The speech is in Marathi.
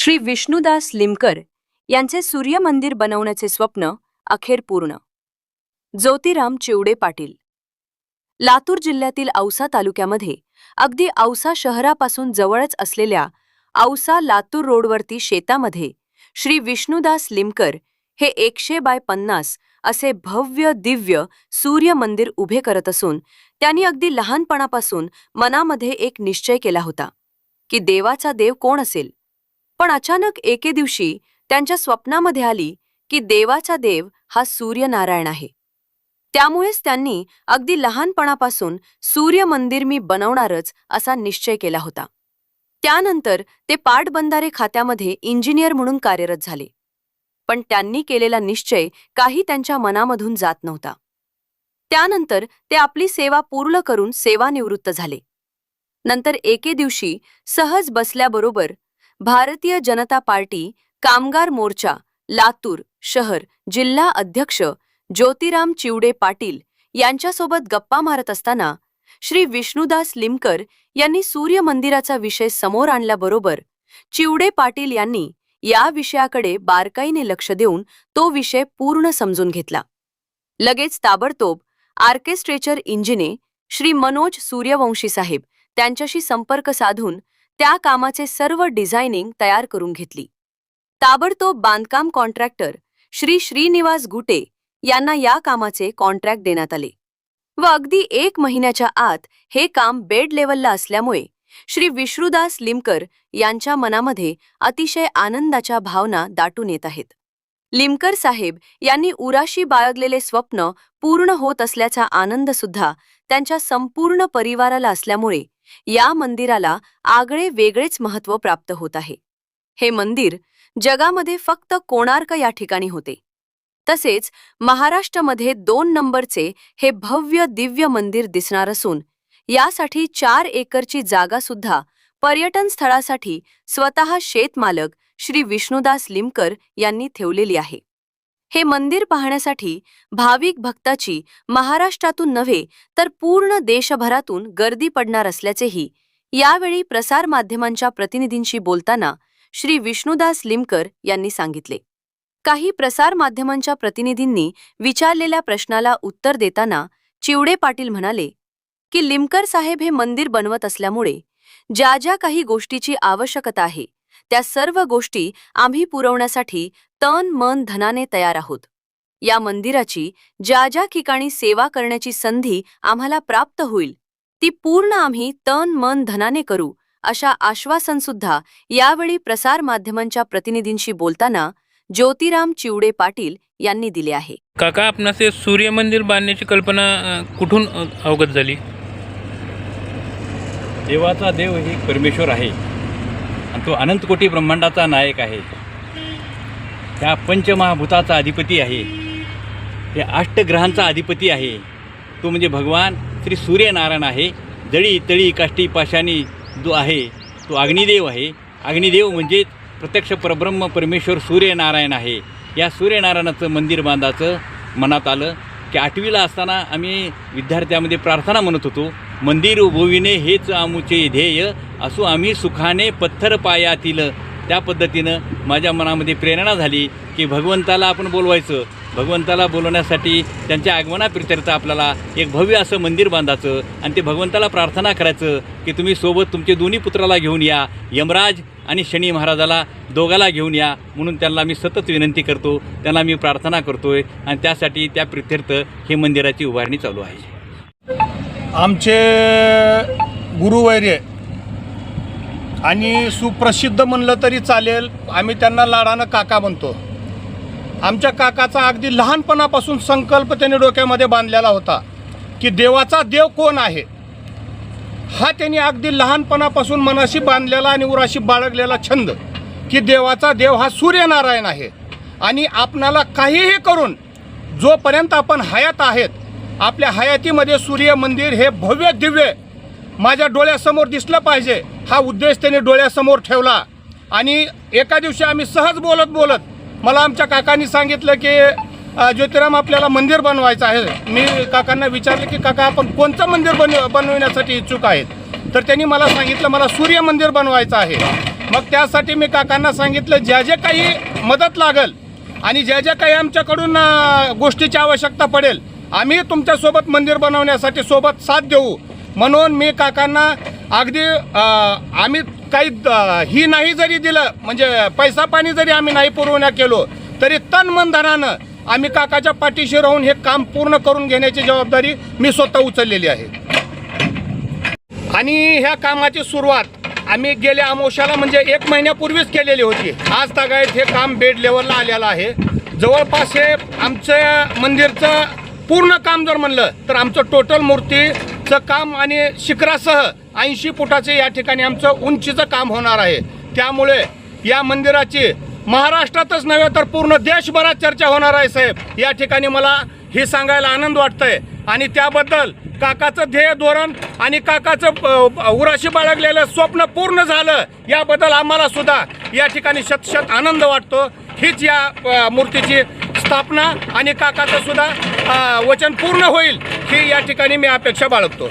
श्री विष्णुदास लिमकर यांचे सूर्य मंदिर बनवण्याचे स्वप्न अखेर पूर्ण. ज्योतिराम चिवडे पाटील. लातूर जिल्ह्यातील औसा तालुक्यामध्ये अगदी औसा शहरापासून जवळच असलेल्या औसा लातूर रोडवरती शेतामध्ये श्री विष्णुदास लिमकर हे एकशे बाय पन्नास असे भव्य दिव्य सूर्य मंदिर उभे करत असून त्यांनी अगदी लहानपणापासून मनामध्ये एक निश्चय केला होता की देवाचा देव कोण असेल? पण अचानक एके दिवशी त्यांच्या स्वप्नामध्ये आली की देवाचा देव हा सूर्यनारायण आहे. त्यामुळेच त्यांनी अगदी लहानपणापासून सूर्य मंदिर मी बनवणारच असा निश्चय केला होता. त्यानंतर ते पाटबंधारे खात्यामध्ये इंजिनियर म्हणून कार्यरत झाले. पण त्यांनी केलेला निश्चय काही त्यांच्या मनामधून जात नव्हता. त्यानंतर ते आपली सेवा पूर्ण करून सेवानिवृत्त झाले. नंतर एके दिवशी सहज बसल्याबरोबर भारतीय जनता पार्टी कामगार मोर्चा लातूर शहर जिल्हा अध्यक्ष ज्योतिराम चिवडे पाटील यांच्यासोबत गप्पा मारत असताना श्री विष्णुदास लिमकर यांनी सूर्य मंदिराचा विषय समोर आणल्याबरोबर चिवडे पाटील यांनी या विषयाकडे बारकाईने लक्ष देऊन तो विषय पूर्ण समजून घेतला. लगेच ताबडतोब आर्केस्ट्रेचर इंजिने श्री मनोज सूर्यवंशी साहेब त्यांच्याशी संपर्क साधून त्या कामाचे सर्व डिझायनिंग तयार करून घेतली. ताबडतोब बांधकाम कॉन्ट्रॅक्टर श्री श्रीनिवास गुटे यांना या कामाचे कॉन्ट्रॅक्ट देण्यात आले व अगदी एक महिन्याच्या आत हे काम बेड लेवलला असल्यामुळे श्री विष्णुदास लिमकर यांच्या मनामध्ये अतिशय आनंदाच्या भावना दाटून येत आहेत. लिमकर साहेब यांनी उराशी बाळगलेले स्वप्न पूर्ण होत असल्याचा आनंद सुद्धा त्यांच्या संपूर्ण परिवाराला असल्यामुळे या मंदिराला आगळे वेगळेच महत्त्व प्राप्त होत आहे. हे मंदिर जगामध्ये फक्त कोणार्क या ठिकाणी होते. तसेच महाराष्ट्रामध्ये दोन नंबरचे हे भव्य दिव्य मंदिर दिसणार असून यासाठी चार एकरची जागा सुद्धा पर्यटन स्थळासाठी स्वतः शेतमालक श्री विष्णुदास लिमकर यांनी ठेवलेली आहे. हे मंदिर पाहण्यासाठी भाविक भक्ताची महाराष्ट्रातून नव्हे तर पूर्ण देशभरातून गर्दी पडणार असल्याचेही यावेळी प्रसारमाध्यमांच्या प्रतिनिधींशी बोलताना श्री विष्णुदास लिमकर यांनी सांगितले. काही प्रसारमाध्यमांच्या प्रतिनिधींनी विचारलेल्या प्रश्नाला उत्तर देताना चिवडे पाटील म्हणाले की लिमकर साहेब हे मंदिर बनवत असल्यामुळे ज्या ज्या काही गोष्टीची आवश्यकता आहे त्या सर्व गोष्टी आम्ही पुरवण्यासाठी तन मन धनाने तयार आहोत. या मंदिराची ज्या ज्या ठिकाणी सेवा करण्याची संधी आम्हाला प्राप्त होईल ती पूर्ण आम्ही तन मन धनाने करू अशा आश्वासनसुद्धा यावेळी प्रसारमाध्यमांच्या प्रतिनिधींशी बोलताना ज्योतिराम चिवडे पाटील यांनी दिले आहे. काका आपणास हे सूर्य मंदिर बांधण्याची कल्पना अ, कुठून अ, अवगत झाली? देवाचा देव ही परमेश्वर आहे. आणि तो अनंतकोटी ब्रह्मांडाचा नायक आहे. ह्या पंचमहाभूताचा अधिपती आहे. या अष्टग्रहांचा अधिपती आहे. तो म्हणजे भगवान श्री सूर्यनारायण आहे. जळी तळी काष्टी पाशाणी जो आहे तो अग्निदेव आहे. अग्निदेव म्हणजे प्रत्यक्ष परब्रह्म परमेश्वर सूर्यनारायण आहे. या सूर्यनारायणाचं मंदिर बांधाचं मनात आलं की आठवीला असताना आम्ही विद्यार्थ्यामध्ये प्रार्थना म्हणत होतो मंदिर उभविणे हेच आमुचे ध्येय असो आम्ही सुखाने पत्थर पायातील त्या पद्धतीनं माझ्या मनामध्ये प्रेरणा झाली की भगवंताला आपण बोलवायचं. भगवंताला बोलवण्यासाठी त्यांच्या आगमनाप्रित्यर्थ आपल्याला एक भव्य असं मंदिर बांधायचं आणि ते भगवंताला प्रार्थना करायचं की तुम्ही सोबत तुमचे दोन्ही पुत्राला घेऊन या यमराज आणि शनी महाराजाला दोघाला घेऊन या म्हणून त्यांना मी सतत विनंती करतो त्यांना मी प्रार्थना करतो आहे आणि त्यासाठी त्या प्रित्यर्थ हे मंदिराची उभारणी चालू आहे. आमचे गुरुवैर्य आणि सुप्रसिद्ध म्हणलं तरी चालेल आम्ही त्यांना लाडानं काका म्हणतो. आमच्या काकाचा अगदी लहानपणापासून संकल्प त्यांनी डोक्यामध्ये बांधलेला होता की देवाचा देव कोण आहे? हा त्यांनी अगदी लहानपणापासून मनाशी बांधलेला आणि उराशी बाळगलेला छंद की देवाचा देव हा सूर्यनारायण आहे. आणि आपणाला काहीही करून जोपर्यंत आपण हयात आहेत आपल्या हयातीमध्ये सूर्य मंदिर हे भव्य दिव्य माझ्या डोळ्यासमोर दिसलं पाहिजे. हा उद्देश त्यांनी डोळ्यासमोर ठेवला. आणि एका दिवशी आम्ही सहज बोलत बोलत मला आमच्या काकांनी सांगितलं की ज्योतिराम आपल्याला मंदिर बनवायचं आहे. मी काकांना विचारलं की काका आपण कोणतं मंदिर बन बनवण्यासाठी इच्छुक आहेत? तर त्यांनी मला सांगितलं मला सूर्य मंदिर बनवायचं आहे. मग त्यासाठी मी काकांना सांगितलं ज्या ज्या काही मदत लागल आणि ज्या ज्या काही आमच्याकडून गोष्टीची आवश्यकता पडेल आम्ही तुमच्यासोबत मंदिर बनवण्यासाठी सोबत साथ देऊ. म्हणून मी काकांना अगदी आम्ही काही द- ही नाही जरी दिलं म्हणजे पैसा पाणी जरी आम्ही नाही पुरवण्या केलो तरी तन मन धनानं आम्ही काकाच्या पाठीशी राहून हे काम पूर्ण करून घेण्याची जबाबदारी मी स्वतः उचललेली आहे. आणि ह्या कामाची सुरुवात आम्ही गेल्या अमोशाला म्हणजे एक महिन्यापूर्वीच केलेली होती. आज तागायत हे काम बेड लेवलला आलेलं आहे. जवळपास हे आमचं मंदिरचं पूर्ण काम जर म्हणलं तर आमचं टोटल मूर्ती चं काम आणि शिखरासह ऐंशी फुटाचे या ठिकाणी आमचं उंचीचं काम होणार आहे. त्यामुळे या मंदिराची महाराष्ट्रातच नव्हे तर पूर्ण देशभरात चर्चा होणार आहे साहेब. या ठिकाणी मला हे सांगायला आनंद वाटतंय. आणि त्याबद्दल काकाचं ध्येय धोरण आणि काकाचं उराशी बाळगलेलं स्वप्न पूर्ण झालं याबद्दल आम्हाला सुद्धा या ठिकाणी शतशत आनंद वाटतो. हीच या मूर्तीची स्थापना आणि काकाचं सुद्धा वचन पूर्ण होईल. ही या ठिकाणी मी अपेक्षा बाळगतो.